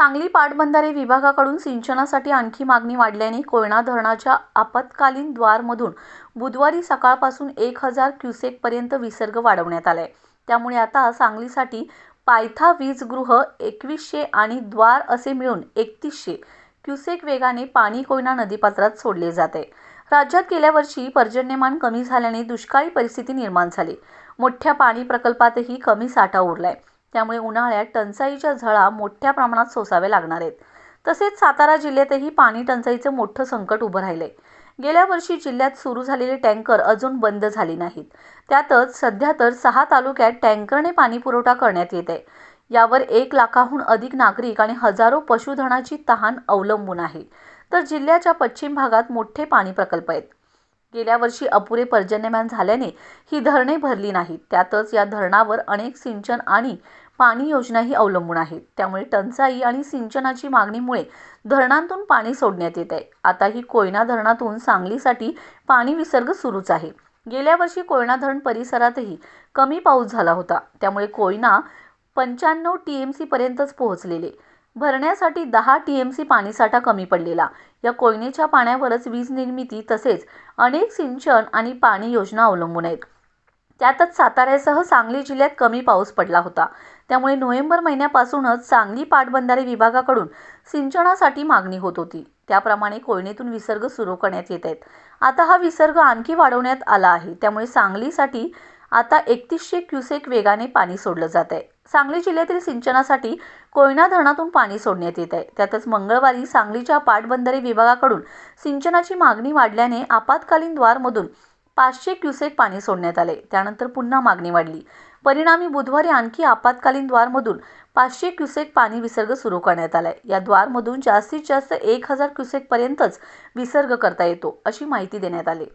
सांगली पाटबंधारे विभागाकडून सिंचनासाठी आणखी मागणी वाढल्याने कोयना धरणाच्या आपत्कालीन द्वारमधून बुधवारी सकाळपासून एक हजार क्युसेकपर्यंत विसर्ग वाढवण्यात आलाय. त्यामुळे आता सांगलीसाठी पायथा वीजगृह एकवीसशे आणि द्वार असे मिळून एकतीसशे क्युसेक वेगाने पाणी कोयना नदीपात्रात सोडले जाते. राज्यात गेल्या वर्षी पर्जन्यमान कमी झाल्याने दुष्काळी परिस्थिती निर्माण झाली. मोठ्या पाणी प्रकल्पातही कमी साठा उरलाय. त्यामुळे उन्हाळ्यात टंचाईच्या झळा मोठ्या प्रमाणात सोसाव्या लागणार आहेत. तसेच सातारा जिल्ह्यातही पाणी टंचाईचं मोठं संकट उभं राहिलंय. गेल्या वर्षी जिल्ह्यात सुरू झालेले टँकर अजून बंद झाले नाहीत. त्यातच सध्या तर सहा तालुक्यात टँकरने पाणी पुरवठा करण्यात येत आहे. यावर एक लाखाहून अधिक नागरिक आणि हजारो पशुधनाची तहान अवलंबून आहे. तर जिल्ह्याच्या पश्चिम भागात मोठे पाणी प्रकल्प आहेत. गेल्या वर्षी अपुरे पर्जन्यमान झाल्याने ही धरणे भरली नाहीत. त्यातच या धरणावर अनेक सिंचन आणि पाणी योजनाही अवलंबून आहेत. त्यामुळे टंचाई आणि सिंचनाची मागणीमुळे धरणांतून पाणी सोडण्यात येत आहे. आता ही कोयना धरणातून सांगलीसाठी पाणी विसर्ग सुरूच आहे. गेल्या वर्षी कोयना धरण परिसरातही कमी पाऊस झाला होता. त्यामुळे कोयना पंच्याण्णव टी एम सीपर्यंतच पोहोचलेले. भरण्यासाठी दहा टी एम सी पाणीसाठा कमी पडलेला. या कोयनेच्या पाण्यावरच वीज निर्मिती तसेच अनेक सिंचन आणि पाणी योजना अवलंबून आहेत. त्यातच साताऱ्यासह सांगली जिल्ह्यात कमी पाऊस पडला होता. त्यामुळे नोव्हेंबर महिन्यापासूनच सांगली पाटबंधारे विभागाकडून सिंचनासाठी मागणी होत होती. त्याप्रमाणे कोयनेतून विसर्ग सुरू करण्यात येत आहेत. आता हा विसर्ग आणखी वाढवण्यात आला आहे. त्यामुळे सांगलीसाठी आता एकतीसशे क्युसेक वेगाने पाणी सोडलं जात आहे सांगली जिल्ह्यातील सिंचनासाठी कोयना धरणातून पाणी सोडण्यात येत आहे त्यातच मंगळवारी सांगलीच्या पाटबंधारे विभागाकडून सिंचनाची मागणी वाढल्याने आपत्कालीन द्वारमधून पाचशे क्युसेक पाणी सोडण्यात आले. त्यानंतर पुन्हा मागणी वाढली. परिणामी बुधवारी आणखी आपत्कालीन द्वारमधून पाचशे क्युसेक पाणी विसर्ग सुरू करण्यात आलाय. या द्वारमधून जास्तीत जास्त एक हजार क्युसेकपर्यंतच विसर्ग करता येतो अशी माहिती देण्यात आली.